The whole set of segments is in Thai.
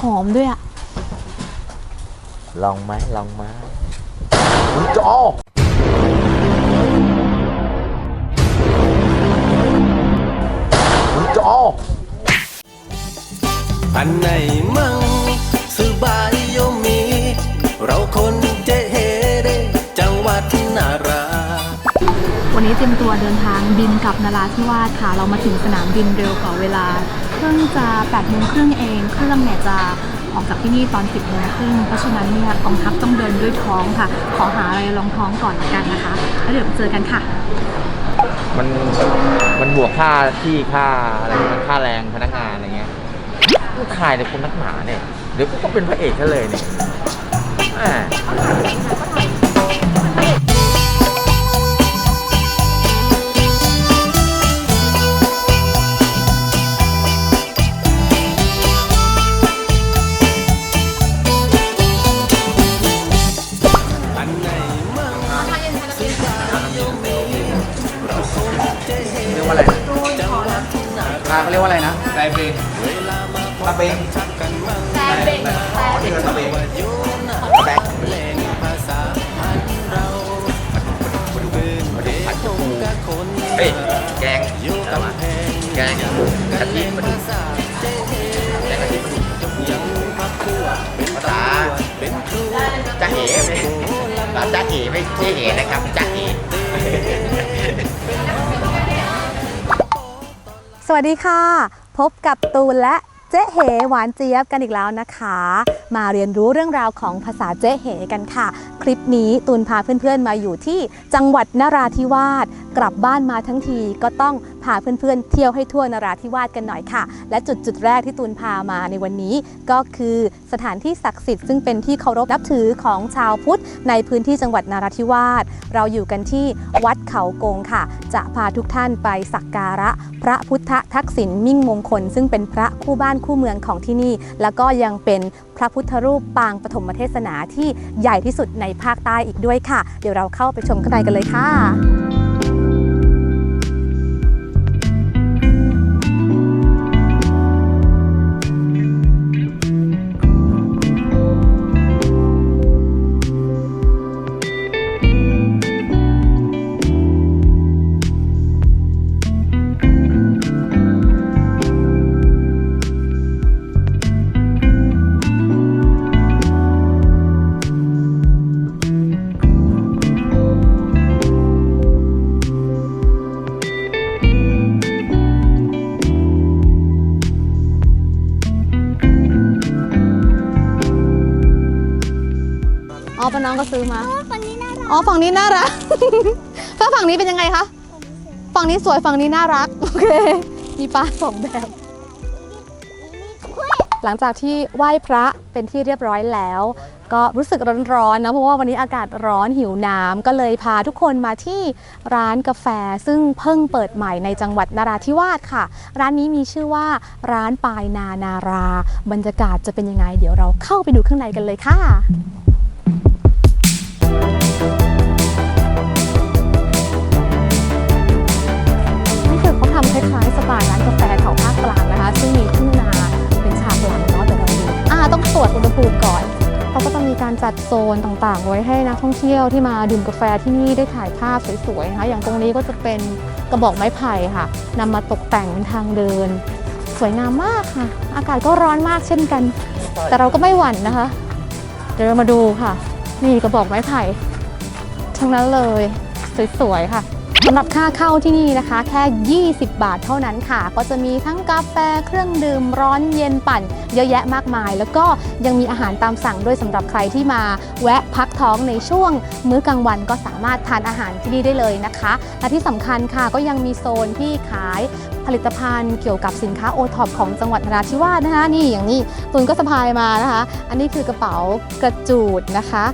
หอมด้วยอะลองไหมลองไหมอุ๊ยจออุ๊ยจออันไหนมั่งสบายโยมี เราคน วันนี้เตรียมตัวเดินทางบินกลับนราธิวาสค่ะ เรามาถึงสนามบินเร็วกว่าเวลา เพิ่งจะ8โมงครึ่งเอง เครื่องเนี่ยจะออกจากที่นี่ตอน 10โมงครึ่งเพราะฉะนั้นเนี่ยกองทัพต้องเดินด้วยท้องค่ะ ขอหาอะไรรองท้องก่อนละกันนะคะ แล้วเดี๋ยวเจอกันค่ะ มันมันบวกค่าที่ค่าอะไรมันค่าแรงพนักงานอะไรเงี้ยลูกขายในคนนักหนาเนี่ยเดี๋ยวก็เป็นพระเอกซะเลยเนี่ย จ้าเอ๋ไม่ใช่เอ๋นะครับจ้าเอ๋สวัสดีค่ะ พบกับตูนและเจ๊เหหวานเจี๊ยบกันอีกแล้วนะคะ มาเรียนรู้เรื่องราวของภาษาเจ๊เหกันค่ะ คลิปนี้ตูนพาเพื่อนๆมาอยู่ที่จังหวัดนราธิวาสกลับบ้านมาทั้งทีก็ต้องพาเพื่อนๆเที่ยวให้ทั่วนราธิวาสกันหน่อยค่ะ และจุดจุดแรกที่ตูนพามาในวันนี้ ก็คือสถานที่ศักดิ์สิทธิ์ซึ่งเป็นที่เคารพนับถือของชาวพุทธ ในพื้นที่จังหวัดนราธิวาสเราอยู่กันที่วัดเขากงค่ะ จะพาทุกท่านไปสักการะ พระพุทธทักษิณมิ่งมงคล ซึ่งเป็นพระคู่บ้านคู่เมืองของที่นี่ แล้วก็ยังเป็นพระพุทธรูปปางปฐมเทศนาที่ใหญ่ที่สุดในภาคใต้อีกด้วยค่ะ เดี๋ยวเราเข้าไปชมข้างในกันเลยค่ะ น่ารักอ๋อฝั่งนี้น่ารัก ถ้าฝั่งนี้เป็นยังไงคะ ฝั่งนี้สวยฝั่งนี้น่ารัก โอเค มีปลาสองแบบ หลังจากที่ไหว้พระเป็นที่เรียบร้อยแล้ว ก็รู้สึกร้อนๆนะเพราะว่าวันนี้อากาศร้อนหิวน้ำก็เลยพาทุกคนมาที่ร้านกาแฟซึ่งเพิ่งเปิดใหม่ในจังหวัดนราธิวาสค่ะ ร้านนี้มีชื่อว่าร้านปายนานารา บรรยากาศจะเป็นยังไง เดี๋ยวเราเข้าไปดูข้างในกันเลยค่ะ รวจอุณหภูมิก่อนเขาก็จะมีการจัดโซนต่างๆ ไว้ให้นักท่องเที่ยวที่มาดื่มกาแฟที่นี่ได้ถ่ายภาพสวยๆนะคะอย่างตรงนี้ก็จะเป็นกระบอกไม้ไผ่ค่ะนำมาตกแต่งเป็นทางเดิน สวยงามมากค่ะ อากาศก็ร้อนมากเช่นกัน แต่เราก็ไม่หวั่นนะคะ เดี๋ยวเรามาดูค่ะ นี่กระบอกไม้ไผ่ทั้งนั้นเลย สวยๆค่ะ สำหรับค่าเข้าที่นี่นะคะ แค่ 20 บาทเท่านั้นค่ะ ก็จะมีทั้งกาแฟเครื่องดื่มร้อนเย็นปั่น เยอะแยะมากมาย แล้วก็ยังมีอาหารตามสั่งด้วยสำหรับใครที่มาแวะพักท้องในช่วง มื้อกลางวันก็สามารถทานอาหารที่นี่ได้เลยนะคะ และที่สำคัญค่ะก็ยังมีโซนที่ขายผลิตภัณฑ์เกี่ยวกับสินค้าโอท็อปของจังหวัดนราธิวาสนะคะ นี่อย่างนี้ตุนก็สะพายมานะคะ อันนี้คือกระเป๋ากระจูดนะคะ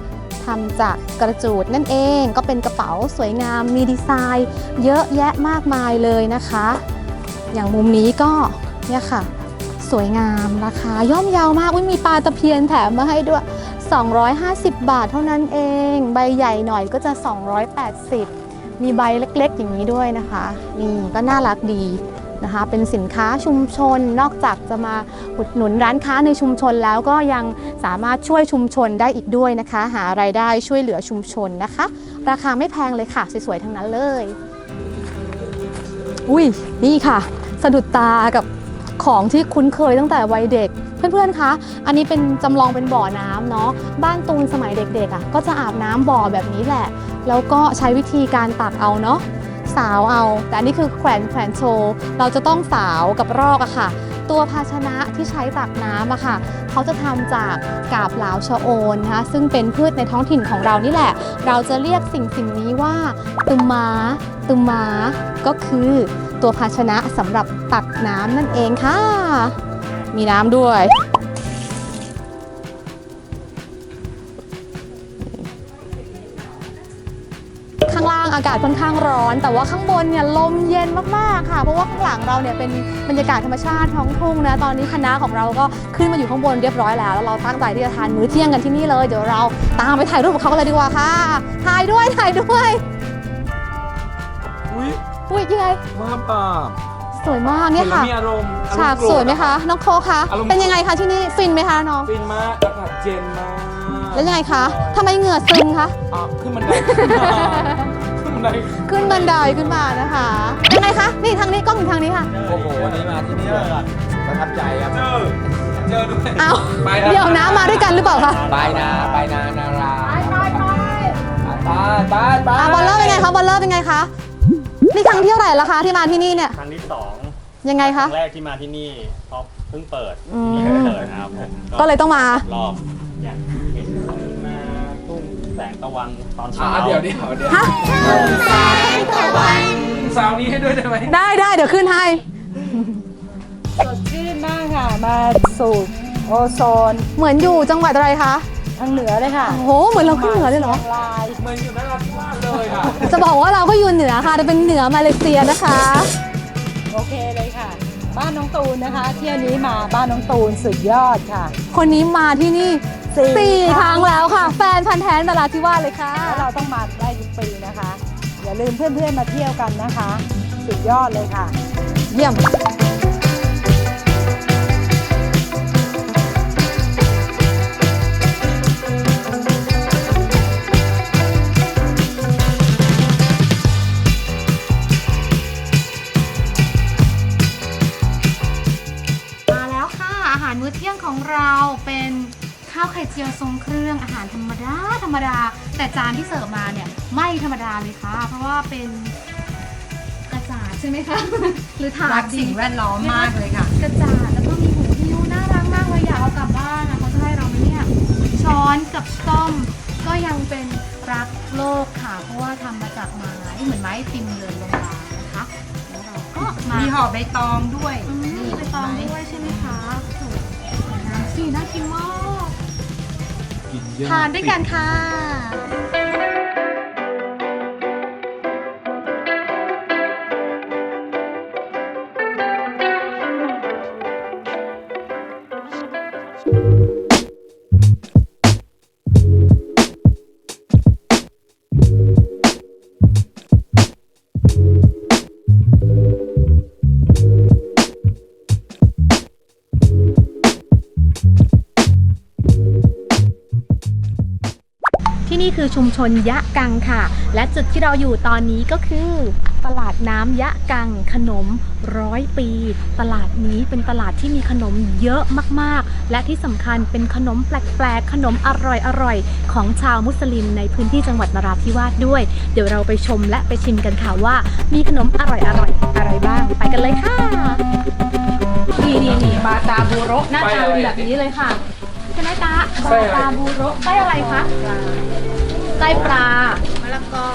ทำจากกระจูดนั่นเองก็เป็นกระเป๋าสวยงามมีดีไซน์ เยอะแยะมากมายเลยนะคะ อย่างมุมนี้ก็เนี่ยค่ะ สวยงามราคาย่อมเยาวมากอุ๊ยมีปลาตะเพียนแถมมาให้ด้วย 250 บาทเท่านั้นเอง ใบใหญ่หน่อยก็จะ 280 มีใบเล็กๆอย่างนี้ด้วยนะคะ นี่ก็น่ารักดี นะคะเป็นสินค้าชุมชน นอกจากจะมาอุดหนุนร้านค้าในชุมชนแล้วก็ยังสามารถช่วยชุมชนได้อีกด้วยนะคะ หารายได้ช่วยเหลือชุมชนนะคะ ราคาไม่แพงเลยค่ะ สวยๆทั้งนั้นเลย อุ้ยนี่ค่ะ สะดุดตากับของที่คุ้นเคยตั้งแต่วัยเด็ก เพื่อนๆ คะ อันนี้เป็นจำลองเป็นบ่อน้ำเนาะ บ้านตูนสมัยเด็กๆอะ ก็จะอาบน้ำบ่อแบบนี้แหละ แล้วก็ใช้วิธีการตักเอาเนาะ สาวเอา แต่อันนี้คือแขวนแขวนโชว์เราจะต้องสาวกับรอกอะค่ะ ตัวภาชนะที่ใช้ตักน้ำอะค่ะเขาจะทำจากกาบหลาวชะโอนนะคะซึ่งเป็นพืชในท้องถิ่นของเรานี่แหละ เราจะเรียกสิ่งสิ่งนี้ว่าตุมมาตุมมาก็คือตัวภาชนะสำหรับตักน้ำนั่นเองค่ะ มีน้ำด้วย อากาศค่อนข้างร้อน แต่ว่าข้างบนเนี่ยลมเย็นมากๆค่ะ เพราะว่าข้างหลังเราเนี่ยเป็นบรรยากาศธรรมชาติท้องทุ่งนะ ตอนนี้คณะของเราก็ขึ้นมาอยู่ข้างบนเรียบร้อยแล้ว แล้วเราตั้งใจที่จะทานมื้อเที่ยงกันที่นี่เลย เดี๋ยวเราตามไปถ่ายรูปกับเขากันเลยดีกว่าค่ะ ถ่ายด้วย ถ่ายด้วย อุ้ยอุ้ยยังไงมาป่าสวยมากเนี่ยค่ะ มีอารมณ์ฉากสวยไหมคะ น้องโคคะอารมณ์เป็นยังไงคะที่นี่ ฟินไหมคะน้อง ฟินมากอากาศเย็นมาก แล้วยังไงคะทำไมเหงื่อซึมคะอะขึ้นบันไดขึ้นมาขึ้น บันไดขึ้นบันไดขึ้นมานะคะยังไงคะนี่ทางนี้กล้องอยู่ทางนี้ค่ะโอ้โหวันนี้มาที่นี่แบบประทับใจครับเจอเจอด้วยเอาไปนะเดี๋ยวน้ำมาด้วยกันหรือเปล่าคะไปนะไปนะนาราไปไปไปไปไปอะบอลเลอร์เป็นไงคะบอลเลอร์เป็นไงคะนี่ครั้งที่เท่าไหร่แล้วคะที่มาที่นี่เนี่ยครั้งที่สองยังไงคคะรั้งแรกที่มาที่นี่เพราะเพิ่งเปิดอืมที่นี่เพิ่งเปิดนะครับผมก็เลยต้องมารอบ แสงตะวันตอนเช้าอะเดี๋ยวเดี๋ยวเดี๋ยวฮะสาวนี้ให้ด้วยได้ไหมได้ได้เดี๋ยวขึ้นให้ สดชื่นมากค่ะ มาสูบโอโซนเหมือนอยู่จังหวัดอะไรคะทางเหนือเลยค่ะโอ้โหเหมือนเราขึ้นเหนือเลยเหรอ ลาย เหมือนอยู่นราธิวาสเลยอะจะบอกว่าเราก็อยู่เหนือค่ะแต่เป็นเหนือมาเลเซียนะคะ โอเคเลยค่ะ บ้านน้องตูนนะคะ เที่ยวนี้มาบ้านน้องตูนสุดยอดค่ะ คนนี้มาที่นี่ สี่สี่คครั้รั้งงแล้วค่ะ แฟนพันธ์แท้นราธิวาสเลยค่ะ แล้วเราต้องมาได้ทุกปีนะคะ อย่าลืมเพื่อนๆมาเที่ยวกันนะคะ สุดยอดเลยค่ะ เยี่ยม จียวทรงเครื่องอาหารธรรมดาธรรมดา แต่จานที่เสิร์ฟมาเนี่ยไม่ธรรมดาเลยค่ะ เพราะว่าเป็นกระจาดใช่ไหมคะหรือถาดรักสิ่งแวดล้อมมากเลยค่ะ กระจาดแล้วก็มีหูหิ้วน่ารักมากเลยอยากเอากลับบ้านนะเขาจะให้เราไหมเนี่ยช้อนกับซ่อมก็ยังเป็นรักโลกค่ะ เพราะว่าทำมาจากไม้เหมือนไม้ไอติมเลยบางๆนะคะแล้วเราก็มา มีห่อใบตองด้วย อืมมีใบตองด้วยใช่ไหมคะโอ้โหน้ำสีน่ากินมาก ทานด้วยกันค่ะ ชุมชนยะกังค่ะ และจุดที่เราอยู่ตอนนี้ก็คือตลาดน้ำยะกังขนมร้อยปี ตลาดนี้เป็นตลาดที่มีขนมเยอะมากๆ และที่สำคัญเป็นขนมแปลกๆ ขนมอร่อยๆ ของชาวมุสลิมในพื้นที่จังหวัดนราธิวาสด้วย เดี๋ยวเราไปชมและไปชิมกันค่ะว่า มีขนมอร่อยๆอะไรบ้าง ไปกันเลยค่ะนี่นี่นี่บาตาบูโรหน้าตาเป็นแบบนี้เลยค่ะใช่ไหมตาบาตาบูโรไส้อะไรคะ ไส้ปลามะละกอ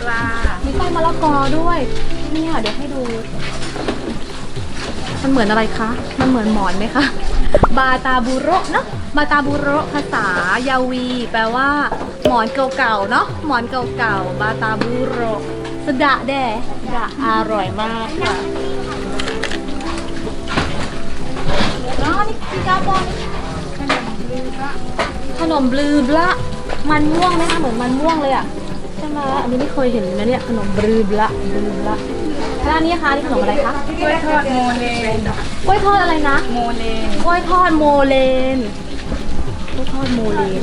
ปลามีไส้มะละกอด้วยเนี่ยเดี๋ยวให้ดู มันเหมือนอะไรคะ มันเหมือนหมอนไหมคะ บาตาบูโรเนาะบาตาบูโรภาษายาวี แปลว่า หมอนเก่าๆเนาะหมอนเก่าๆบาตาบูโรสะดะแดดะอร่อยมากค่ะอ๋อนี่พี่กาบองขนมบลือบละ มันม่วงไหมคะเหมือนมันม่วงเลยอะใช่ไหมอันนี้ไม่เคยเห็นนะเนี่ยขนมบลือบละบลือบละแล้วอันนี้คะนี่ขนมอะไรคะกล้วยทอดโมเลนกล้วยทอดอะไรนะโมเลนกล้วยทอดโมเลนกล้วยทอดโมเลน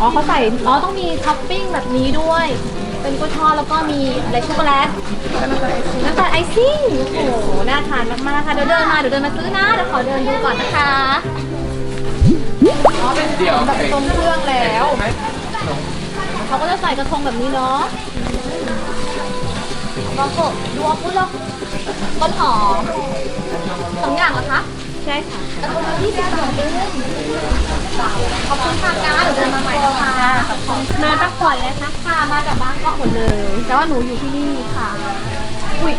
อ๋อเขาใส่อ๋อต้องมีท็อปปิ้งแบบนี้ด้วย เป็นกล้วยทอดแล้วก็มีอะไรช็อกโกแลตน้ำตาลไอซิ่งโอ้โหน่าทานมากๆค่ะเดี๋ยวเดินมาเดี๋ยวเดินมาซื้อนะเดี๋ยวขอเดินดูก่อนนะคะ อ๋อเป็นขนมแบบทรงเครื่องแล้ว เขาก็จะใส่กระทงแบบนี้เนาะบางคนดูเอาพุทธแล้วต้นหอมสองอย่างเหรอคะ ใช่ค่ะกระทงละยี่สิบบาทเองขอบคุณค่ะการเดี๋ยวเดินมาใหม่นะคะมาพักผ่อนเลยค่ะค่ะมาจากบ้านก็หมดเลย แต่ว่าหนูอยู่ที่นี่ค่ะ อุ้ย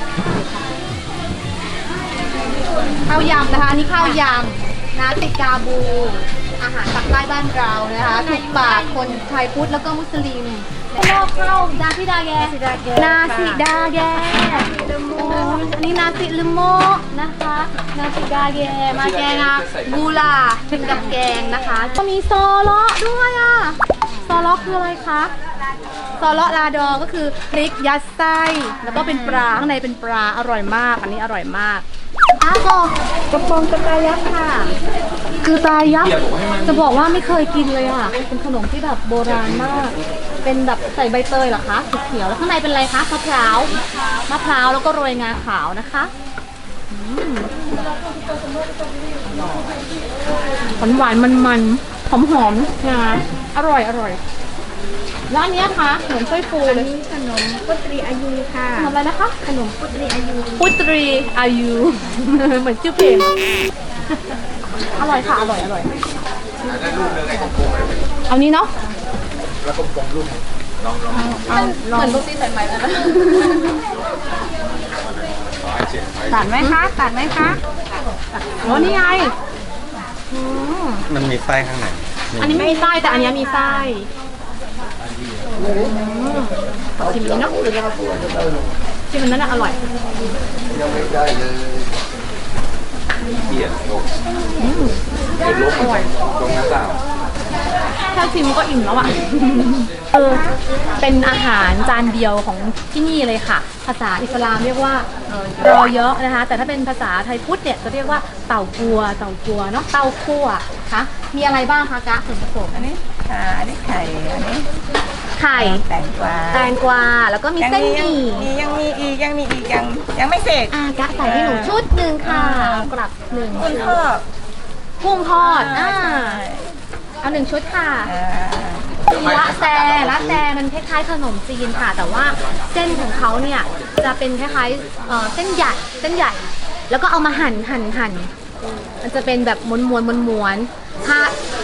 ข้าวยำนะคะ อันนี้ข้าวยำ นะติดกาบู อาหารปากใต้บ้านเรานะคะถูกปากคนไทยพุทธแล้วก็มุสลิมข้าวข้าวนาซิดาแกนาซิดาแกโอ้อันนี้นาซิลิโมนะคะ นาซิดาแกมาแกงอะบูลาเป็นกับแกงนะคะ ก็มีซอเลาะด้วยอะซอเลาะคืออะไรคะซอเลาะลาดอก็คือพริกยัดไส้แล้วก็เป็นปลาข้างในเป็นปลาอร่อยมาก อันนี้อร่อยมาก อ้าวกระปองกระตายักษ์ค่ะคือตายักษ์จะบอกว่าไม่เคยกินเลยอะ เป็นขนมที่แบบโบราณมาก เป็นแบบใส่ใบเตยเหรอคะสีเขียวแล้วข้างในเป็นอะไรคะมะพร้าวมะพร้าวแล้วก็โรยงาขาวนะคะหวานหวานมันมันหอมหอมๆงาอร่อยอร่อย แล้วอันเนี้ยคะขนมถ้วยฟูเลยขนมปุตรีอายุค่ะ ขนมอะไรนะคะ ขนมปุตรีอายุพุตรีอายุ เหมือนชื่อเพลง อร่อยค่ะ อร่อย อร่อย เอานี้เนาะแล้วกลมๆลูกลองลองเหมือนลูกซีใส่ไหมเลยนะตัดไหมคะ ตัดไหมคะโอ้นี่ไง มันมีไส้ข้างในอันนี้ไม่มีไส้แต่อันเนี้ยมีไส้อืมขอ ชิมนี้เนาะชิมอันนั้นน่ะอร่อยเกียดลงเดี๋ยวลบตรงหน้าต่างแค่ชิมก็อิ่มแล้วอะเออเป็นอาหารจานเดียวของที่นี่เลยค่ะ ภาษาอิสลามเรียกว่าออรอเยอะนะคะ แต่ถ้าเป็นภาษาไทยพุทธเนี่ยจะเรียกว่าเต่ากัว เต่ากัวเนาะ เต่าคั่วคะมีอะไรบ้างคะกะส่วนผสมอันนี้ค่ะ อันนี้ไข่อันนี้ ไข่แตงกวาแตงกวาแล้วก็มีเส้นหมี่มียังมีอีกยังมีอีกยังยังไม่เสร็จอากะใส่ให้หนูชุดหนึ่งค่ะกลับหนึ่งคุณชุพ่อดกุ้งทอดอ่าเอาหนึ่งชุดค่ะละแซละแซมันคล้ายๆขนมจีนค่ะ แต่ว่าเส้นของเขาเนี่ยจะเป็นคล้ายๆเอ่อเส้นใหญ่เส้นใหญ่ แล้วก็เอามาหั่นหั่นหั่นมันจะเป็นแบบม้วนม้วนม้วนม้วนๆ ถ้า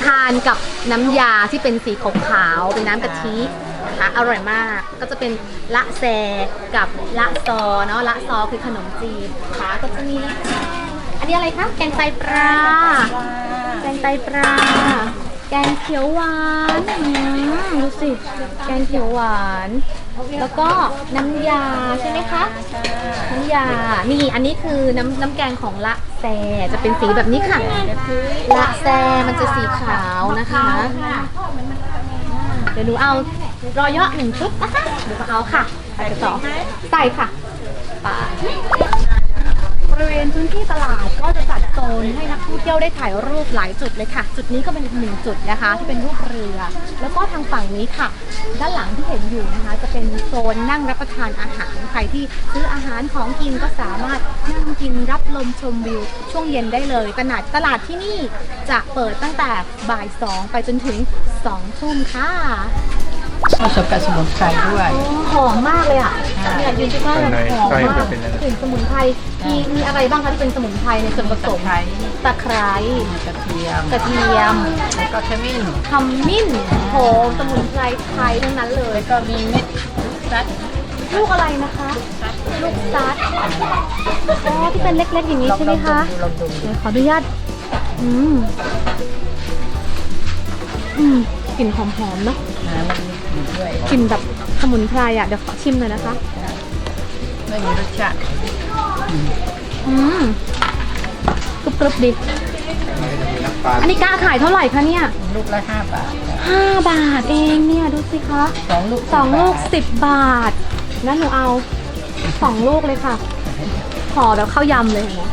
ทานกับน้ำยาที่เป็นสีขาวๆเป็นน้ำกะทินะคะอร่อยมากก็จะเป็นละแซกับละซอเนาะละซอคือขนมจีนนะคะก็จะมีอันนี้อะไรคะแกงไตปลาแกงไตปลา แกงเขียวหวานอืมดูสิ แกงเขียวหวาน แล้วก็น้ำยาใช่ไหมคะ น้ำยา นี่อันนี้คือน้ำน้ำแกงของละแซจะเป็นสีแบบนี้ค่ะ ละแซมันจะสีขาวนะคะ เดี๋ยวหนูเอารอยยาะหนึ่งชุดนะคะเดี๋ยวเอาค่ะไปกันต่อใส่ค่ะไป ริเวณพื้นที่ตลาดก็จะจัดโซนให้นักท่องเที่ยวได้ถ่ายรูปหลายจุดเลยค่ะ จุดนี้ก็เป็นอีกหนึ่งจุดนะคะ ที่เป็นรูปเรือ แล้วก็ทางฝั่งนี้ค่ะ ด้านหลังที่เห็นอยู่นะคะ จะเป็นโซนนั่งรับประทานอาหารใครที่ซื้ออาหารของกินก็สามารถนั่งกินรับลมชมวิวช่วงเย็นได้เลยขนาดตลาดที่นี่จะเปิดตั้งแต่บ่ายสองไปจนถึงสองทุ่มค่ะผสมกับสมุนไพรด้วยหอมมากเลยอะเนี่ ยยืนใกล้ๆข้างในหอมไส้มาจะกเป็นอะไร กลิ่นสมุนไพรมีมีอะไรบ้างคะที่เป็นสมุนไพรในส่วนผสมตะไคร้ตะไคร้กระเทียมกระเทียมแล้วก็ขมิ้นขมิ้นโหสมุนไพรไทยทั้งนั้นเลย แล้วก็มีเม็ดซัดลูกอะไรนะคะ ลูกซัดอ๋อที่เป็นเล็กๆอย่างนี้ใช่ไหมคะลองดูเดี๋ยวขออนุญาตอืมอืมกลิ่นหอมๆเนาะนะมันมีกลิ่นด้วยกลิ่นแบบสมุนไพรอะเดี๋ยวขอชิมหน่อยนะคะ ไม่มีรสชาติอืมกรึบๆดิ อันนี้กล้าขายเท่าไหร่คะเนี่ยลูกละห้าบาทห้าบาทเองเนี่ยดูสิคะ สองลูกสองลูกสิบบาท งั้นหนูเอาสองลูกเลยค่ะห่อแบบข้าวยำเลยเห็นไหม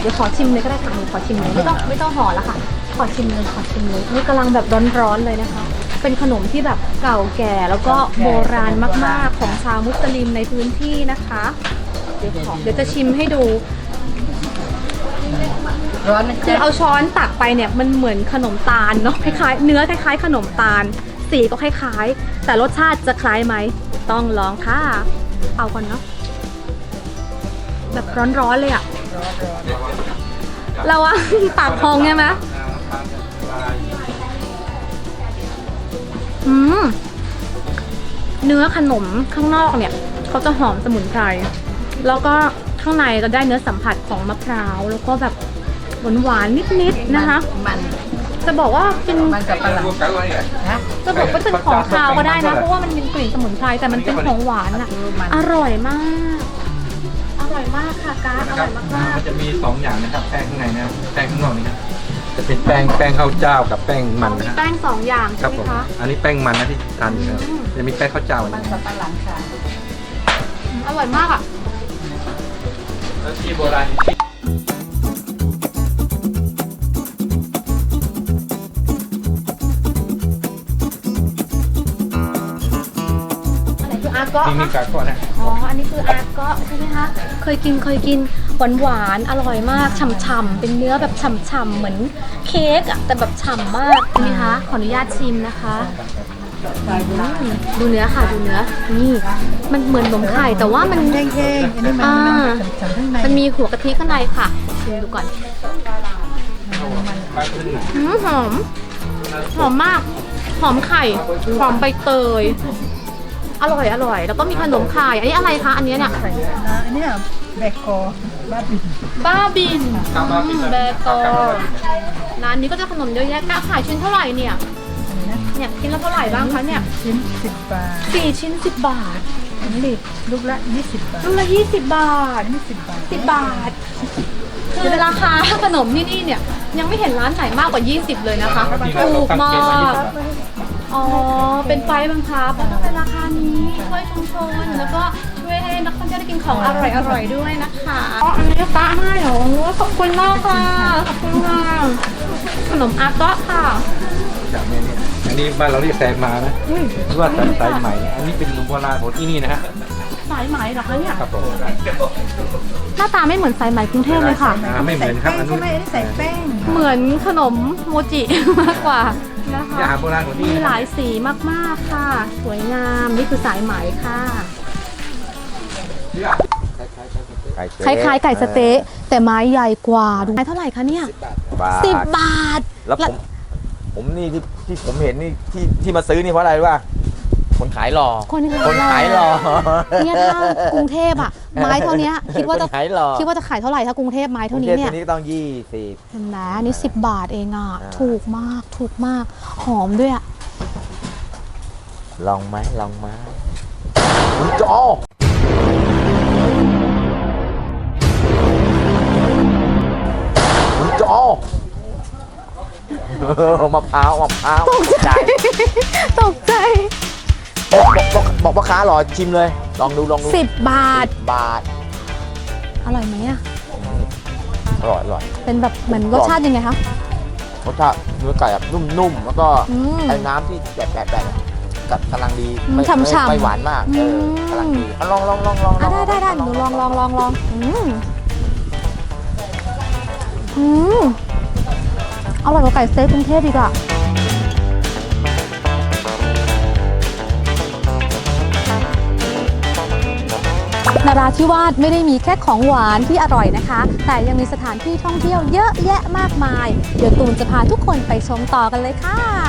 เดี๋ยวขอชิมเลยก็ได้ค่ะหนูขอชิมเลยไม่ต้องไม่ต้องห่อแล้วค่ะ ขอชิมเลยขอชิมเลย นี่กำลังแบบร้อนๆเลยนะคะ เป็นขนมที่แบบเก่าแก่แล้วก็โบราณมากๆของชาวมุสลิมในพื้นที่นะคะ เดี๋ยวขอเดี๋ยวจะชิมให้ดู ร้อนนะคือจ๊ะเอาช้อนตักไปเนี่ยมันเหมือนขนมตาลเนาะคล้ายๆเนื้อคล้ายๆ ขนมตาล สีก็คล้ายๆ แต่รสชาติจะคล้ายไหม ต้องลองค่ะ เอาก่อนเนาะแบบร้อนๆเลยอะเราอะ ปากพองใช่ไหม อืม เนื้อขนมข้างนอกเนี่ย เขาจะหอมสมุนไพร แล้วก็ข้างในก็ได้เนื้อสัมผัสของมะพร้าว แล้วก็แบบหวานๆนิดๆนะคะ มันจะบอกว่าเป็น มันกับปลาหลังนะจะบอกว่าเป็นของคาวก็ได้นะ เพราะว่ามันมีกลิ่นสมุนไพรแต่มันเป็นของหวานอะมันอร่อยมาก อร่อยมากค่ะการดอร่อยมากมันจะมีสองอย่างนะครับแป้งข้างในนะครับแป้งข้างนอกนี่ครับ จะเป็นแป้งแป้งข้าวเจ้ากับแป้งๆมันมีนะฮะแป้งสองอย่างคใช่รับไหมผมคะ อันนี้แป้งมันนะที่ทานอยู่นะครับอืม จะมีแป้งข้าวเจ้ามัเนี่ยนกับปลาหลังค่ะ อืมอร่อยมากอะ แล้วที่โบราณอะไรคืออาร์เกาะมีมีคะกากก่อนนะ อ๋อ อันนี้คืออาร์เกาะใช่ไหมคะ เคยกินเคยกิน หวานหวานๆอร่อยมากฉ่ำๆเป็นเนื้อแบบฉ่ำๆเหมือนเค้กอะแต่แบบฉ่ำมากนี่คะขออนุญาตชิมนะคะอืมดูเนื้อค่ะดูเนื้อ นี่มันเหมือนนมไข่แต่ว่ามันแห้งๆอันนี้มันอ่าฉ่ำๆข้างในมันมีหัวกะทิข้างในค่ะชิมดูก่อนปลาขึ้นหนังอืมหอมหอมมาก หอมไข่หอมใบเตย อร่อยอร่อย แล้วก็มีขนมไข่อันนี้อะไรคะอันนี้เนี่ยไข่นะอันเนี้ย แบกคอบ้าบินบ้าบินอืมแบกอร้านนี้ก็จะขนมเยอะแยะกะขายชิ้นเท่าไหร่เนี่ยเนี่ยชิ้นละเท่าไหร่บ้างคะเนี่ยชิ้นสิบบาทสี่ชิ้นสิบบาทอันนี้ลูกละยี่สิบบาทลูกละยี่สิบบาท อันนี้สิบบาทสิบบาท คือราคาขนมที่นี่เนี่ย ยังไม่เห็นร้านไหนมากกว่า 20 เลยนะคะถูกมาก อ๋อ เป็นไฟบังคับต้องเป็นราคานี้ช่วยชุมชนแล้วก็ช่ วยให้นักท่องเที่ยวได้กินของอร่อยอร่อยๆด้วยนะคะอ๋ออันนี้ตาให้เหรอขอบคุณมากค่ะขอบคุณค่ะขนมอาเกาะค่ะจากเนี้เนี่ยอันนี้บ้านเราเรียกแซงมานะอุ้ยหรือว่าสายสายใหม่อันนี้เป็นขนมโบราณของที่นี่นะฮะสายไหมเหรอคะเนี่ยครับผมหน้าตาไม่เหมือนสายไหมกรุงเทพเลยค่ะ อ่าไม่เหมือนครับอันนู้ใช่นไหมอันนี้ใส่แป้งเหมือนขนมโมจิมากกว่านะคะอาหารโบราณของที่มีนี่หลายสีมากๆค่ะ สวยงาม นี่คือสายไหมค่ะ คล้ายๆไก่สะเต๊ะแต่ไม้ใหญ่กว่าดูไม้เท่าไหร่คะเนี่ยบาทสิบบาท แล้วผมผมนี่ที่ที่ผมเห็นนี่ที่ที่มาซื้อนี่เพราะอะไรรู้ป่ะคนขายหล่อคนขายคนขายหล่อเนี่ยถ้ากรุงเทพอะไม้เท่าเนี้ยคิดว่าจะคนขายหล่อคิดว่าจะขายเท่าไหร่ถ้ากรุงเทพไม้เท่านี้กรุงทพเนี่ยตัวนี้ก็ต้องยี่สิบเห็นไหมอันนี้สิบบาทเองอะอ่าถูกมากถูกมากหอมด้วยอะลองไหมลองไหมคุณจอ คุณจอมะพร้าวมะพร้าวใจ ตกใจบอกบอกบอกบอกพ่อค้าหรอชิมเลย ลองดูลองดูสิบบาท บาทอร่อยไหมอะอร่อยอร่อย เป็นแบบเหมือนรสชาติยังไงคะรสชาติเนื้อไก่แบบนุ่มๆแล้วก็อืม ไอ้น้ำที่แดดๆแบบกับกำลังดีอืมไม่ฉ่ำๆไม่ไม่หวานมากเอออืมกำลังดีอะลองลองลองลองอะได้ได้ได้หนูลองลองลองลองอืม อืมอร่อยกว่าไก่สเต็กกรุงเทพอีกอะนาราธิวาสไม่ได้มีแค่ของหวานที่อร่อยนะคะ แต่ยังมีสถานที่ท่องเที่ยวเยอะแยะมากมาย เดี๋ยวตูนจะพาทุกคนไปชมต่อกันเลยค่ะ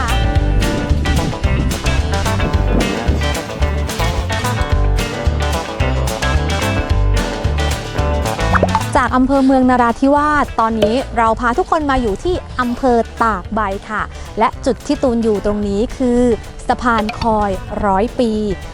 จากอำเภอเมืองนาราธิวาสตอนนี้เราพาทุกคนมาอยู่ที่อำเภอตากใบค่ะ และจุดที่ตูนอยู่ตรงนี้คือ สะพานคอยร้อยปี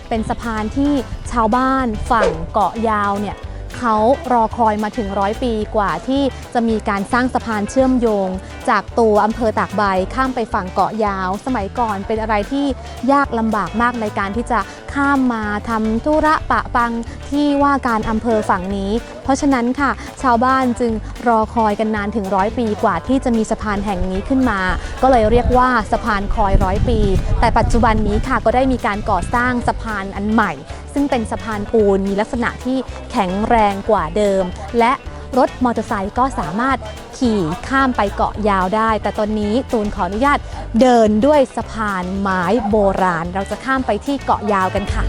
เป็นสะพานที่ชาวบ้านฝั่งเกาะยาวเนี่ยเขารอคอยมาถึงร้อยปีกว่าที่จะมีการสร้างสะพานเชื่อมโยง จากตัวอำเภอตากใบข้ามไปฝั่งเกาะยาว สมัยก่อนเป็นอะไรที่ยากลำบากมากในการที่จะข้ามมาทำธุระปะปังที่ว่าการอำเภอฝั่งนี้ เพราะฉะนั้นค่ะ ชาวบ้านจึงรอคอยกันนานถึงร้อยปีกว่าที่จะมีสะพานแห่งนี้ขึ้นมา ก็เลยเรียกว่าสะพานคอยร้อยปี แต่ปัจจุบันนี้ค่ะก็ได้มีการก่อสร้างสะพานอันใหม่ ซึ่งเป็นสะพานปูนมีลักษณะที่แข็งแรงกว่าเดิม และรถมอเตอร์ไซค์ก็สามารถขี่ข้ามไปเกาะยาวได้ แต่ตอนนี้ตูนขออนุญาตเดินด้วยสะพานไม้โบราณ เราจะข้ามไปที่เกาะยาวกันค่ะ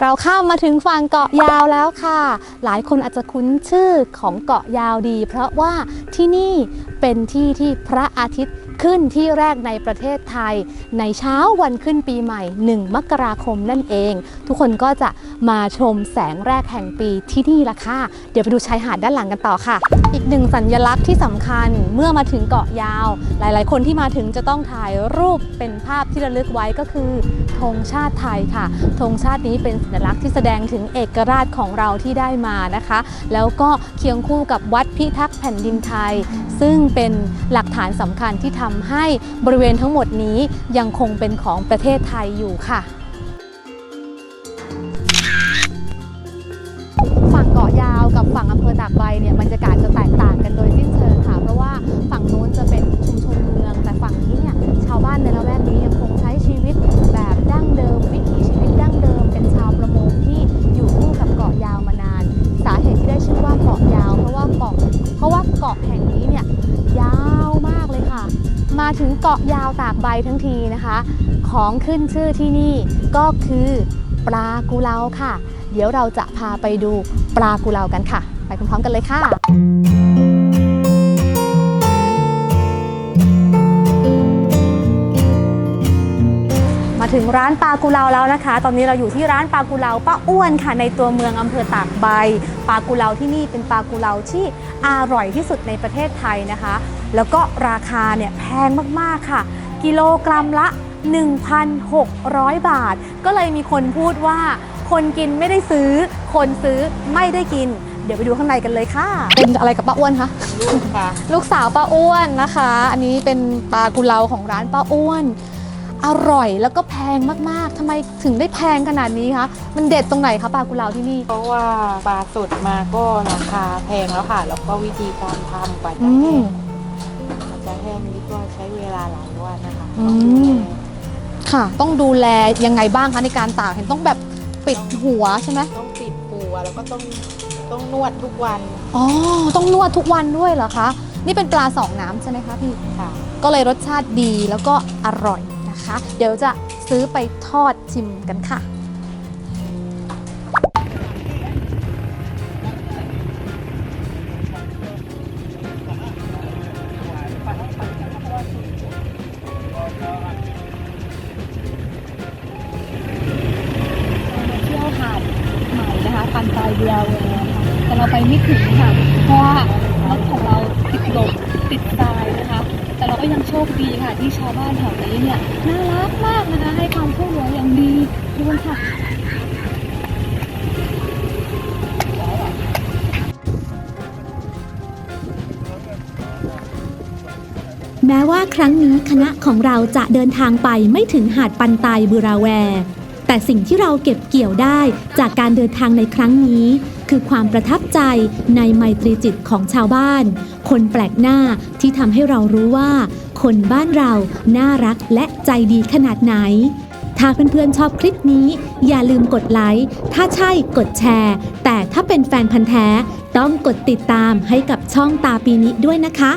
เราข้ามมาถึงฝั่งเกาะยาวแล้วค่ะ หลายคนอาจจะคุ้นชื่อของเกาะยาวดี เพราะว่าที่นี่เป็นที่ที่พระอาทิตย์ ขึ้นที่แรกในประเทศไทย ในเช้าวันขึ้นปีใหม่ 1 มกราคมนั่นเอง ทุกคนก็จะมาชมแสงแรกแห่งปีที่นี่ละค่ะ เดี๋ยวไปดูชายหาดด้านหลังกันต่อค่ะ อีกหนึ่งสัญลักษณ์ที่สำคัญเมื่อมาถึงเกาะยาว หลาย ๆ คนที่มาถึงจะต้องถ่ายรูปเป็นภาพที่ระลึกไว้ก็คือธงชาติไทยค่ะธงชาตินี้เป็นสัญลักษณ์ที่แสดงถึงเอกราชของเราที่ได้มานะคะ แล้วก็เคียงคู่กับวัดพิทักษ์แผ่นดินไทย ซึ่งเป็นหลักฐานสำคัญที่ทำให้บริเวณทั้งหมดนี้ยังคงเป็นของประเทศไทยอยู่ค่ะฝั่งเกาะยาวกับฝั่งอำเภอตากใบเนี่ยบรรยากาศจะแตก ของขึ้นชื่อที่นี่ก็คือปลากุเลาค่ะ เดี๋ยวเราจะพาไปดูปลากุเลากันค่ะ ไปพร้อมๆกันเลยค่ะมาถึงร้านปลากุเลาแล้วนะคะ ตอนนี้เราอยู่ที่ร้านปลากุเลาป้าอ้วนค่ะ ในตัวเมืองอำเภอตากใบ ปลากุเลาที่นี่เป็นปลากุเลาที่อร่อยที่สุดในประเทศไทยนะคะ แล้วก็ราคาเนี่ยแพงมากๆค่ะ กิโลกรัมละ 1,600 บาท ก็เลยมีคนพูดว่า คนกินไม่ได้ซื้อ คนซื้อไม่ได้กิน เดี๋ยวไปดูข้างในกันเลยค่ะ เป็นอะไรกับป้าอ้วนคะ ลูกค่ะ ลูกสาวป้าอ้วนนะคะ อันนี้เป็นปลากุเลาของร้านป้าอ้วน อร่อยแล้วก็แพงมากๆทำไมถึงได้แพงขนาดนี้คะ มันเด็ดตรงไหนคะปลากุเลาที่นี่ เพราะว่าปลาสดมาก็ราคาแพงแล้วค่ะ แล้วก็วิธีการทำกว่าจะอืแห้ม งกว่าจะแห้งนี้ก็ใช้เวลาหลายวันนะคะอืมค่ะ ต้องดูแลยังไงบ้างคะในการตากเห็นต้องแบบปิดหัวใช่ไหมต้องปิดปูแล้วก็ต้องต้องนวดทุกวันอ๋อต้องนวดทุกวันด้วยเหรอคะ นี่เป็นปลาสองน้ำใช่ไหมคะพี่ ค่ะ ก็เลยรสชาติดีแล้วก็อร่อยนะคะ เดี๋ยวจะซื้อไปทอดชิมกันค่ะ แม้ว่าครั้งนี้คณะของเราจะเดินทางไปไม่ถึงหาดปันไตบุราแวแต่สิ่งที่เราเก็บเกี่ยวได้จากการเดินทางในครั้งนี้ คือความประทับใจในไมตรีจิตของชาวบ้าน คนแปลกหน้าที่ทำให้เรารู้ว่า คนบ้านเราน่ารักและใจดีขนาดไหน ถ้าเพื่อนๆชอบคลิปนี้ อย่าลืมกดไลค์ถ้าใช่กดแชร์ แต่ถ้าเป็นแฟนพันธ์แท้ ต้องกดติดตามให้กับช่องตาปีนี้ด้วยนะคะ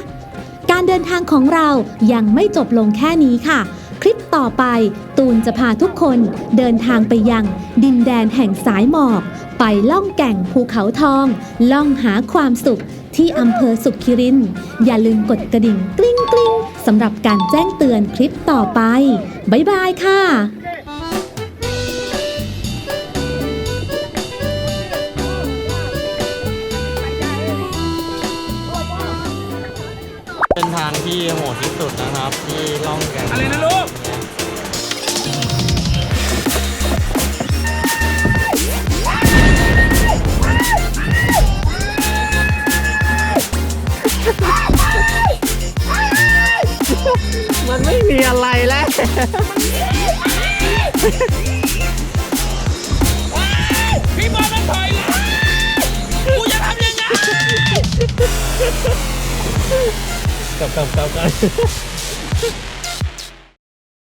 การเดินทางของเรายังไม่จบลงแค่นี้ค่ะ คลิปต่อไป ตูนจะพาทุกคนเดินทางไปยัง ดินแดนแห่งสายหมอก ไปล่องแก่งภูเขาทอง ล่องหาความสุขที่อำเภอสุขคิริน อย่าลืมกดกระดิ่งกริ๊งกริ๊งสำหรับการแจ้งเตือนคลิปต่อไป บ๊ายบายค่ะ เป็นทางที่โหดที่สุดนะครับ ที่ล่องแก่งอะไรนะลูกมันไม่มีอะไรแล้ว พี่บอลมันถอยแล้วกูจะทำยังไง กลับกลับกลับกลับ